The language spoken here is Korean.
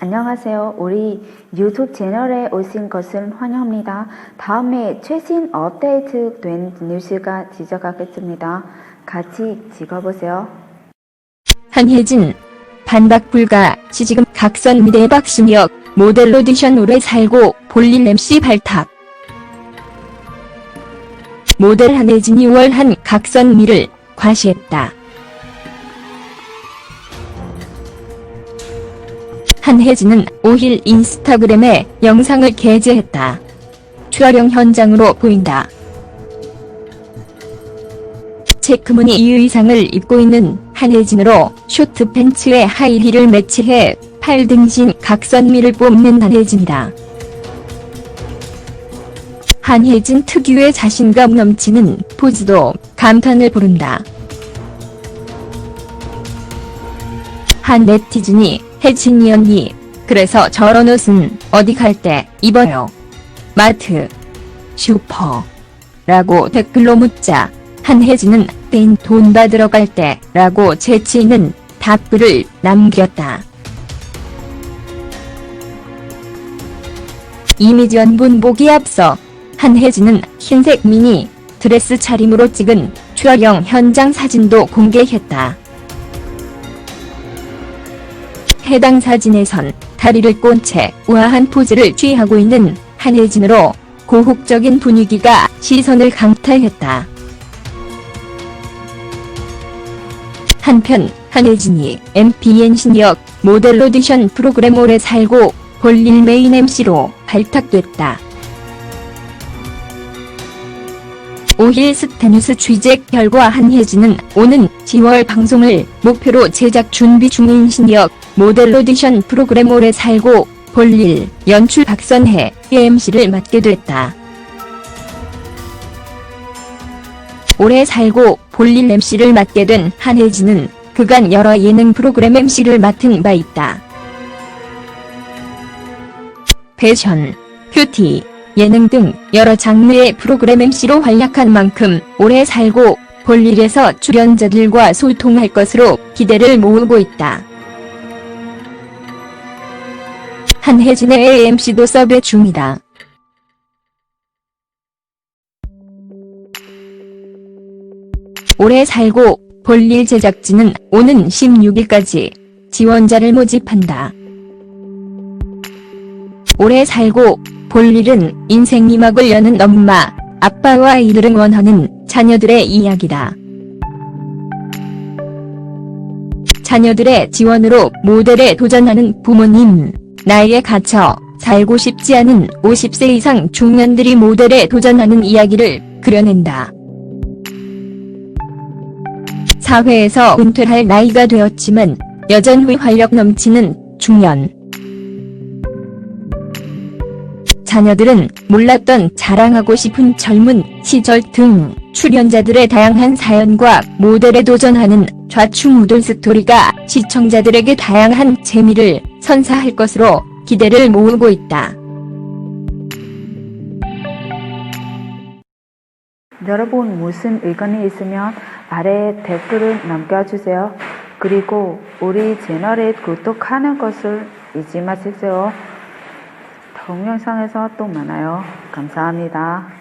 안녕하세요. 우리 유튜브 채널에 오신 것을 환영합니다. 다음에 최신 업데이트 된 뉴스가 지적하겠습니다. 같이 찍어보세요. 한혜진 반박 불가 시지금 각선 미대 박신혁 모델 오디션 오래 살고 볼일 MC 발탁 모델 한혜진이 5월 한 각선 미를 과시했다. 한혜진은 5일 인스타그램에 영상을 게재했다. 촬영 현장으로 보인다. 체크무늬 이 의상을 입고 있는 한혜진으로 쇼트 팬츠에 하이힐을 매치해 팔 등신 각선미를 뽐낸 한혜진이다. 한혜진 특유의 자신감 넘치는 포즈도 감탄을 부른다. 한 네티즌이 혜진이 언니 그래서 저런 옷은 어디 갈 때 입어요. 마트 슈퍼 라고 댓글로 묻자 한혜진은 뺀돈 받으러 갈 때 라고 재치 있는 답글을 남겼다. 이미지 원본보기 앞서 한혜진은 흰색 미니 드레스 차림으로 찍은 촬영 현장 사진도 공개했다. 해당 사진에선 다리를 꼰 채 우아한 포즈를 취하고 있는 한혜진으로 고혹적인 분위기가 시선을 강타했다. 한편 한혜진이 MBN 신역 모델 오디션 프로그램 오래 살고 볼일 메인 MC로 발탁됐다. 5일 스타뉴스 취재 결과 한혜진은 오는 10월 방송을 목표로 제작 준비 중인 신역 모델 오디션 프로그램 오래 살고 볼일 연출 박선혜 MC를 맡게 됐다. 오래 살고 볼일 MC를 맡게 된 한혜진은 그간 여러 예능 프로그램 MC를 맡은 바 있다. 패션, 뷰티, 예능 등 여러 장르의 프로그램 MC로 활약한 만큼 오래 살고 볼일에서 출연자들과 소통할 것으로 기대를 모으고 있다. 한혜진의 AMC도 섭외 중이다. 오래 살고 볼일 제작진은 오는 16일까지 지원자를 모집한다. 오래 살고 볼일은 인생 이막을 여는 엄마, 아빠와 아이들을 원하는 자녀들의 이야기다. 자녀들의 지원으로 모델에 도전하는 부모님, 나이에 갇혀 살고 싶지 않은 50세 이상 중년들이 모델에 도전하는 이야기를 그려낸다. 사회에서 은퇴할 나이가 되었지만 여전히 활력 넘치는 중년. 자녀들은 몰랐던 자랑하고 싶은 젊은 시절 등 출연자들의 다양한 사연과 모델에 도전하는 좌충우돌 스토리가 시청자들에게 다양한 재미를 선사할 것으로 기대를 모으고 있다. 여러분 무슨 의견이 있으면 아래 댓글을 남겨주세요. 그리고 우리 채널에 구독하는 것을 잊지 마세요. 동영상에서 또 만나요. 감사합니다.